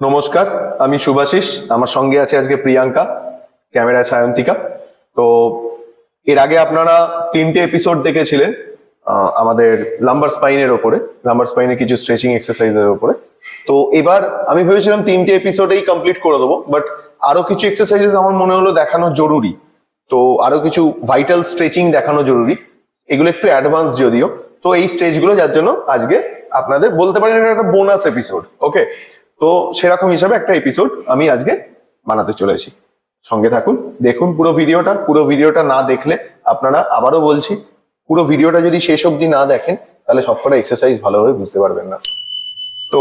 নমস্কার, আমি শুভাশিস আমার সঙ্গে আছে আজকে প্রিয়াঙ্কা ক্যামেরা ছায়ন্তিকা তো এর আগে আপনারা তিনটে এপিসোড দেখেছিলেন আমাদের লাম্বার স্পাইনের ওপরে লাম্বার স্পাইনের কিছু স্ট্রেচিং এক্সারসাইজের ওপরে। তো এবার আমি ভেবেছিলাম তিনটে এপিসোডেই কমপ্লিট করে দেবো বাট আরও কিছু এক্সারসাইজেস আমার মনে হলো দেখানো জরুরি। তো আরও কিছু ভাইটাল স্ট্রেচিং দেখানো জরুরি। এগুলো একটু অ্যাডভান্স যদিও। তো এই স্টেজগুলো যার জন্য আজকে আপনাদের বলতে পারেন এটা একটা বোনাস এপিসোড ওকে তো সেরকম হিসাবে একটা এপিসোড আমি আজকে বানাতে চলেছি। সঙ্গে থাকুন, দেখুন পুরো ভিডিওটা পুরো ভিডিওটা না দেখলে আপনারা আবারও বলছি, পুরো ভিডিওটা যদি শেষ অবধি না দেখেন, তাহলে সবকটা এক্সারসাইজ ভালোভাবে বুঝতে পারবেন না। তো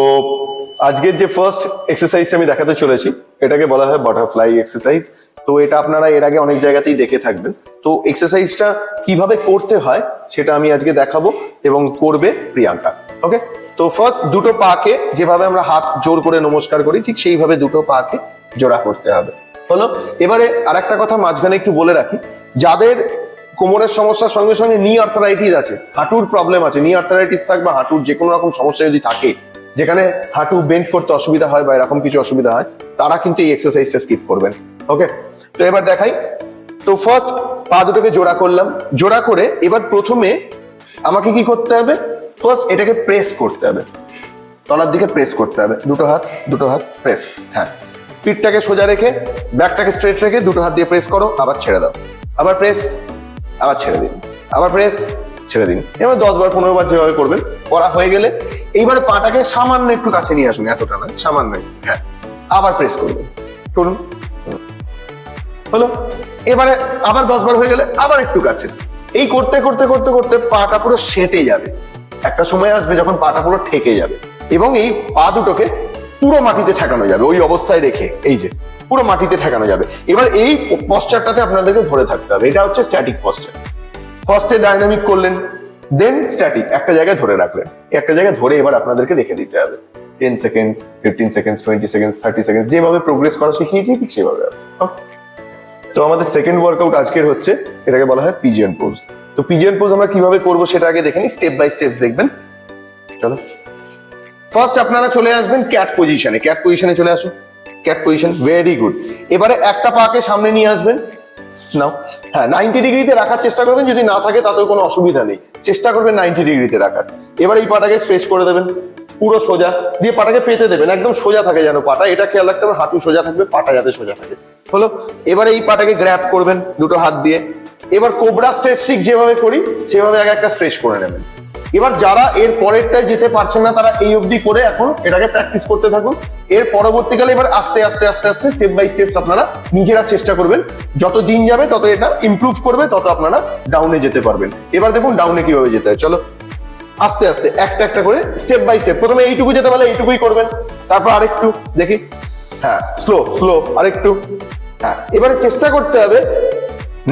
আজকের যে ফার্স্ট এক্সারসাইজটা আমি দেখাতে চলেছি, এটাকে বলা হয় বাটারফ্লাই এক্সারসাইজ তো এটা আপনারা এর আগে অনেক জায়গাতেই দেখে থাকবেন। তো এক্সারসাইজটা কীভাবে করতে হয়, সেটা আমি আজকে দেখাবো এবং করবে প্রিয়াঙ্কা। ওকে তো ফার্স্ট দুটো পাকে যেভাবে আমরা হাত জোর করে নমস্কার করি, ঠিক সেইভাবে দুটো পাকে জোড়া করতে হবে। হলো? এবারে আরেকটা কথা মাঝখানে একটু বলে রাখি। যাদের কোমরের সমস্যার সঙ্গে সঙ্গে নি আর্থারাইটিস আছে, হাঁটুর প্রবলেম আছে নি আর্থারাইটিস থাক বা হাঁটুর যে কোনো রকম সমস্যা যদি থাকে, যেখানে হাঁটু বেন্ড করতে অসুবিধা হয় বা এরকম কিছু অসুবিধা হয়, তারা কিন্তু এই এক্সারসাইজটা স্কিপ করবেন। ওকে তো এবার দেখাই। তো ফার্স্ট পা দুটোকে জোড়া করলাম। জোড়া করে এবার প্রথমে আমাকে কি করতে হবে? ফার্স্ট এটাকে প্রেস করতে হবে। তলার দিকে প্রেস করতে হবে। দুটো হাত দুটো হাত প্রেস হ্যাঁ। পিঠটাকে সোজা রেখে ব্যাকটাকে স্ট্রেট রেখে দুটো হাত দিয়ে প্রেস করো, আবার ছেড়ে দাও। আবার প্রেস আবার ছেড়ে দিন। আবার প্রেস ছেড়ে দিন। এবার দশ বার, পনেরো বার যেভাবে করবেন, করা হয়ে গেলে এইবার পাটাকে সামান্য একটু কাছে নিয়ে আসুন, এতটা নয়, সামান্য হ্যাঁ। আবার প্রেস করবেন। করুন। হলো? এবারে আবার দশ বার হয়ে গেলে আবার একটু কাছে। এই করতে করতে করতে করতে পাটা পুরো সেটে যাবে। একটা সময় আসবে যখন পাটা পুরো ঠেকে যাবে এবং এই পা দুটোকে পুরো মাটিতে ঠেকানো যাবে, ওই অবস্থায় রেখে, এই যে, পুরো মাটিতে ঠেকানো যাবে। এবার এই পশ্চারটাতে আপনাদেরকে ধরে থাকতে হবে, এটা হচ্ছে স্ট্যাটিক পশ্চার ফার্স্টে ডাইনামিক করলেন দেন স্ট্যাটিক একটা জায়গায় ধরে রাখলেন। একটা জায়গায় ধরে এবার আপনাদেরকে রেখে দিতে হবে। Ten seconds fifteen seconds twenty seconds thirty seconds যেভাবে প্রোগ্রেস করা শিখিয়েছি, ঠিক সেভাবে তো আমাদের সেকেন্ড ওয়ার্কআউট আজকের হচ্ছে, এটাকে বলা হয় পিজিয়ান পোজ তো পিজিয়ান পোজ আমরা কীভাবে করব সেটা আগে দেখে নিই স্টেপ বাই স্টেপ দেখবেন। চলো। ফার্স্ট আপনারা চলে আসবেন ক্যাট পজিশনে ক্যাট পজিশনে চলে আসুন। ক্যাট পজিশন ভেরি গুড এবারে একটা পাকে সামনে নিয়ে আসবেন। নাও। হ্যাঁ নাইনটি ডিগ্রিতে রাখার চেষ্টা করবেন, যদি না থাকে তাতেও কোনো অসুবিধা নেই। চেষ্টা করবেন নাইনটি ডিগ্রিতে রাখার। এবার এই পাটাকে স্ট্রেচ করে দেবেন। পুরো সোজা। দিয়ে পাটাকে পেতে দেবেন, একদম সোজা থাকে যেন পাটা। এটা খেয়াল রাখতে হবে, হাঁটু সোজা থাকবে, পাটা যাতে সোজা থাকে। হলো? এবারে এই পাটাকে গ্র্যাপ করবেন দুটো হাত দিয়ে। এবার কোবরা স্ট্রেচ ঠিক যেভাবে করি, সেভাবে আগে একটা স্ট্রেচ করে নেবেন। এবার যারা এর পরেরটায় যেতে পারছেন না, তারা এই অবধি করে এখন এটাকে প্র্যাকটিস করতে থাকুন। এর পরবর্তীকালে এবার আস্তে আস্তে আস্তে আস্তে স্টেপ বাই স্টেপ আপনারা নিজেরা চেষ্টা করবেন। যত দিন যাবে, তত এটা ইমপ্রুভ করবে, তত আপনারা ডাউনে যেতে পারবেন। এবার দেখুন ডাউনে কীভাবে যেতে হয়। চলো, আস্তে আস্তে, একটা একটা করে স্টেপ বাই স্টেপ প্রথমে এইটুকু যেতে পারলে এইটুকুই করবেন। তারপর আরেকটু, দেখি হ্যাঁ স্লো স্লো আরেকটু হ্যাঁ এবারে চেষ্টা করতে হবে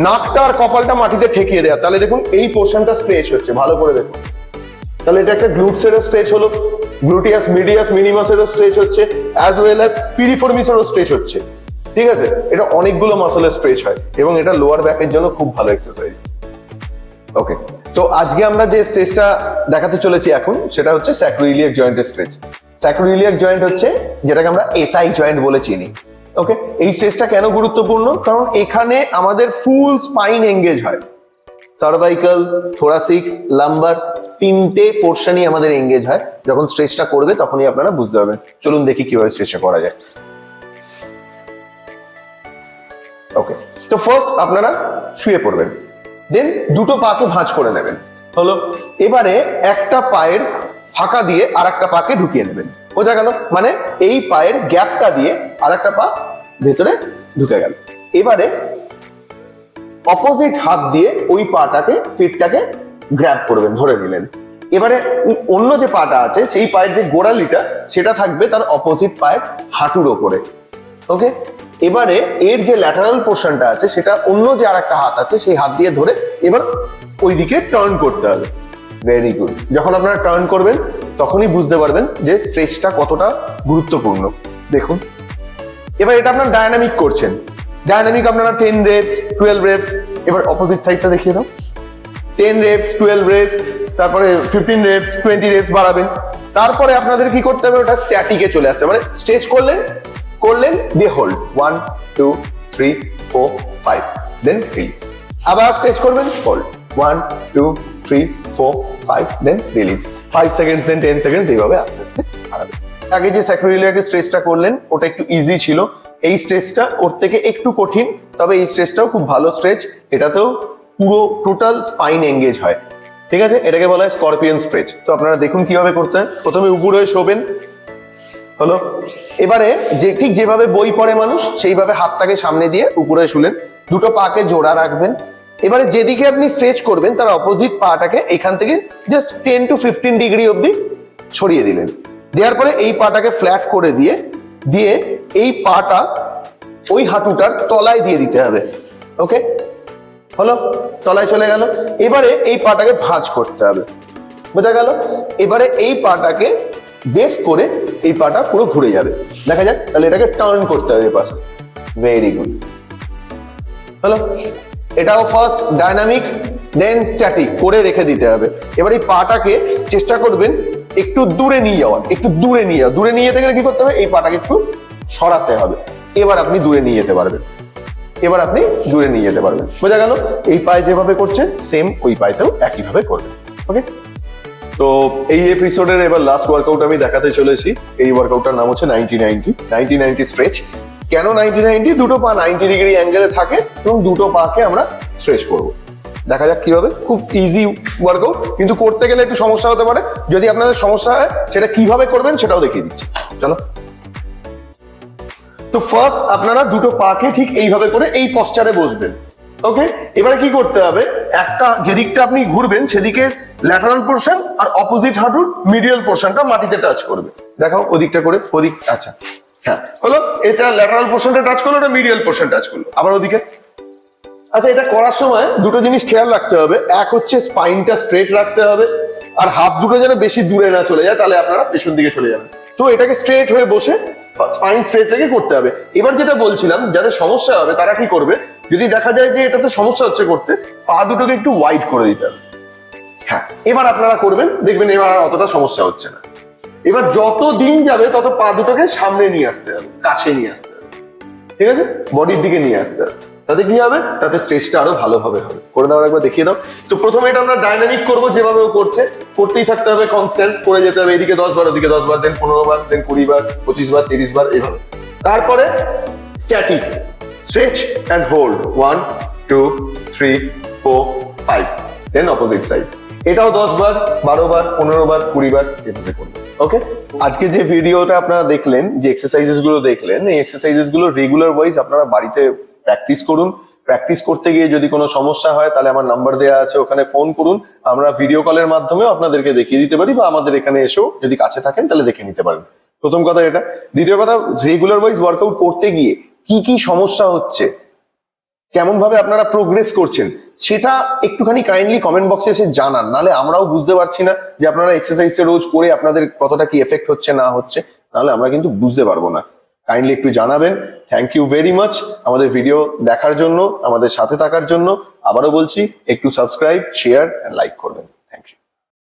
নাকটা আর কপালটা মাটিতে ঠেকিয়ে দেওয়া তাহলে দেখুন, এই পোর্শনটা স্ট্রেচ হচ্ছে, ভালো করে দেখুন। তাহলে এটা একটা গ্লুটসেরও স্ট্রেচ হলো গ্লুটিয়াস মিডিয়াস মিনিমাসেরও স্ট্রেচ হচ্ছে অ্যাজ ওয়েল অ্যাজ পিরিফর্মিসেরও স্ট্রেচ হচ্ছে। ঠিক আছে? এটা অনেকগুলো মাসলের স্ট্রেচ হয়, এবং এটা লোয়ার ব্যাকের জন্য খুব ভালো এক্সারসাইজ ওকে তো আজকে আমরা যে স্ট্রেচটা দেখাতে চলেছি এখন, সেটা হচ্ছে স্যাক্রোইলিয়াক জয়েন্টের স্ট্রেচ স্যাক্রোইলিয়াক জয়েন্ট হচ্ছে, যেটাকে আমরা এসআই জয়েন্ট বলে চিনি। ওকে এই স্টেজটা কেন গুরুত্বপূর্ণ? কারণ এখানে আমাদের ফুল স্পাইন এঙ্গেজ হয়। সার্ভাইকাল থোরাসিক লাম্বার তিনটে পোর্শনই আমাদের এঙ্গেজ হয়। যখন স্ট্রেচটা করবে তখনই আপনারা বুঝতে পারবেন। চলুন দেখি কীভাবে স্ট্রেচটা করা যায়। ওকে তো ফার্স্ট আপনারা শুয়ে পড়বেন। দেন দুটো পাকে ভাঁজ করে নেবেন। হলো? এবারে একটা পায়ের ফাঁকা দিয়ে আর একটা পাকে ঢুকিয়ে নেবেন। বোঝা গেল? মানে এই পায়ের গ্যাপটা দিয়ে আর একটা পা ভেতরে ঢুকে গেল। এবারে অপোজিট হাত দিয়ে ওই পাটাকে ফিটটাকে গ্র্যাব করবেন, ধরে নিলেন। এবারে অন্য যে পাটা আছে, সেই পায়ের যে গোড়ালিটা, সেটা থাকবে তার অপোজিট পায়ের হাঁটুর ওপরে। ওকে এবারে এর যে ল্যাটারাল পোর্শনটা আছে, সেটা অন্য যে আর একটা হাত আছে, সেই হাত দিয়ে ধরে এবার ওইদিকে টার্ন করতে হবে। ভেরি গুড যখন আপনারা টার্ন করবেন তখনই বুঝতে পারবেন যে স্ট্রেচটা কতটা গুরুত্বপূর্ণ। দেখুন। এবার এটা আপনার ডায়নামিক করছেন। ডায়নামিক আপনারা টেন রেপস টুয়েলভ রেপস এবার অপোজিট সাইডটা দেখিয়ে দাও। টেন রেপস টুয়েলভ রেপস তারপরে ফিফটিন রেপস টোয়েন্টি রেপস বাড়াবেন। তারপরে আপনাদের কি করতে হবে? ওটা স্ট্যাটিকে চলে আসতে। মানে স্ট্রেচ করলেন করলেন, দিয়ে hold one two three four five then release আবার স্ট্রেচ করবেন hold one two three four five then release five seconds then ten seconds এইভাবে আস্তে আস্তে হারাবেন আগে যে স্যাক্রিলিয়াকে স্ট্রেচটা করলেন, ওটা একটু ইজি ছিল। এই স্ট্রেচটা ওর থেকে একটু কঠিন, তবে এই স্ট্রেচটাও খুব ভালো স্ট্রেচ এটাতেও পুরো টোটাল স্পাইন এঙ্গেজ হয়। ঠিক আছে? এটাকে বলা হয় স্করপিয়ন স্ট্রেচ তো আপনারা দেখুন কীভাবে করতে হয়। প্রথমে উপরে শোবেন। হলো? এবারে যে ঠিক যেভাবে বই পড়ে মানুষ, সেইভাবে হাতটাকে সামনে দিয়ে উপরে শুলেন। দুটো পাকে জোড়া রাখবেন। এবারে যেদিকে আপনি স্ট্রেচ করবেন, তার অপোজিট পাটাকে এখান থেকে just ten to fifteen degree অবধি ছড়িয়ে দিলেন। দেওয়ার পরে এই পাটাকে ফ্ল্যাট করে দিয়ে দিয়ে এই পাটা ওই হাঁটুটার তলায় দিয়ে দিতে হবে। ওকে হলো? তলায় চলে গেল। এবারে এই পাটাকে ভাঁজ করতে হবে। বোঝা গেল? এবারে এই পাটাকে বেস করে এই পাটা পুরো ঘুরে যাবে। দেখা যাক, তাহলে এটাকে টার্ন করতে হবে পাশে ভেরি গুড হলো? এটাও ফার্স্ট ডাইনামিক দেন স্ট্যাটিক করে রেখে দিতে হবে। এবার এই পাটাকে চেষ্টা করবেন একটু দূরে নিয়ে যাওয়ার, একটু দূরে নিয়ে যাওয়া দূরে নিয়ে যেতে গেলে কি করতে হবে? এই পাটাকে একটু সরাতে হবে। এবার আপনি দূরে নিয়ে যেতে পারবেন। এবার আপনি দূরে নিয়ে যেতে পারবেন। বোঝা গেল? এই পায়ে যেভাবে করছেন সেম ওই পায়েতেও একইভাবে করবেন। ওকে তো এই এপিসোডের এবার লাস্ট ওয়ার্কআউট আমি দেখাতে চলেছি। এই ওয়ার্কআউটটার নাম হচ্ছে ninety ninety ninety ninety stretch কেন নাইনটি নাইনটি? দুটো পা নাইনটি ডিগ্রি অ্যাঙ্গেলে থাকে এবং দুটো পাকে আমরা স্ট্রেচ করব। দেখা যাক কীভাবে। খুব ইজি ওয়ার্কআউট কিন্তু করতে গেলে একটু সমস্যা হতে পারে। যদি আপনাদের সমস্যা হয়, সেটা কীভাবে করবেন সেটাও দেখিয়ে দিচ্ছি। চলো। তো ফার্স্ট আপনারা দুটো পাকে ঠিক এইভাবে করে এই পশ্চারে বসবেন। ওকে এবারে কি করতে হবে? একটা যেদিকটা আপনি ঘুরবেন, সেদিকে ল্যাটারাল পোর্শন আর অপোজিট হাঁটুর মিডিয়াল পোর্শনটা মাটিতে টাচ করবে। দেখাও ওদিকটা করে, ওদিক আচ্ছা। হ্যাঁ হলো এটা ল্যাটারাল পোর্শনটা টাচ করল ওটা মিডিয়াল পোর্শন টাচ করল। আবার ওদিকে? আচ্ছা এটা করার সময় দুটো জিনিস খেয়াল রাখতে হবে। এক হচ্ছে স্পাইনটা স্ট্রেট রাখতে হবে, আর হাত দুটো যেন বেশি দূরে না চলে যায়, তাহলে আপনারা পেছন দিকে চলে যাবেন। তো এটাকে স্ট্রেট হয়ে বসে স্পাইন স্ট্রেট রেখে করতে হবে। এবার যেটা বলছিলাম, যাদের সমস্যা হবে, তারা কি করবে? যদি দেখা যায় যে এটাতে সমস্যা হচ্ছে করতে, পা দুটোকে একটু ওয়াইড করে দিতে হবে। হ্যাঁ এবার আপনারা করবেন, দেখবেন এবার আর অতটা সমস্যা হচ্ছে না। এবার যত দিন যাবে, তত পা দুটোকে সামনে নিয়ে আসতে হবে, কাছে নিয়ে আসতে হবে। ঠিক আছে? বডির দিকে নিয়ে আসতে হবে। তাতে কি হবে? তাতে স্ট্রেচটা আরও ভালোভাবে হবে। করে দাও একবার দেখিয়ে দাও। তো প্রথমে এটা আমরা ডাইনামিক করব যেভাবে ও করছে। করতেই থাকতে হবে কনস্ট্যান্ট করে যেতে হবে এদিকে দশ বার, ওদিকে দশ বার দেন পনেরো বার দেন কুড়ি বার, পঁচিশ বার, তিরিশ বার এইভাবে তারপরে static stretch and hold one two three four five then opposite side এটাও দশ বার, বারো বার, পনেরো বার, কুড়ি বার, এভাবে করবে। ওকে আজকে যে ভিডিওটা আপনারা দেখলেন, যে এক্সারসাইজেসগুলো দেখলেন, এই এক্সারসাইজেসগুলো রেগুলার ওয়াইজ আপনারা বাড়িতে প্র্যাকটিস করুন। প্র্যাকটিস করতে গিয়ে যদি কোনো সমস্যা হয়, তাহলে আমার নাম্বার দেওয়া আছে, ওখানে ফোন করুন। আমরা ভিডিও কলের মাধ্যমেও আপনাদেরকে দেখিয়ে দিতে পারি বা আমাদের এখানে এসেও যদি কাছে থাকেন, তাহলে দেখে নিতে পারেন। প্রথম কথা এটা। দ্বিতীয় কথা রেগুলার ওয়াইজ ওয়ার্কআউট করতে গিয়ে কি কি সমস্যা হচ্ছে? কেমন ভাবে আপনারা প্রোগ্রেস করছেন? সেটা একটুখানি কাইন্ডলি কমেন্ট বক্সে এসে জানান, নাহলে আমরাও বুঝতে পারছি না যে আপনারা এক্সারসাইজটা রোজ করে আপনাদের কতটা কি এফেক্ট হচ্ছে, না হচ্ছে, নাহলে আমরা কিন্তু বুঝতে পারব না। কাইন্ডলি একটু জানাবেন থ্যাংক ইউ ভেরি মাচ আমাদের ভিডিও দেখার জন্য, আমাদের সাথে থাকার জন্য, আবারও বলছি, একটু সাবস্ক্রাইব শেয়ার অ্যান্ড লাইক করবেন।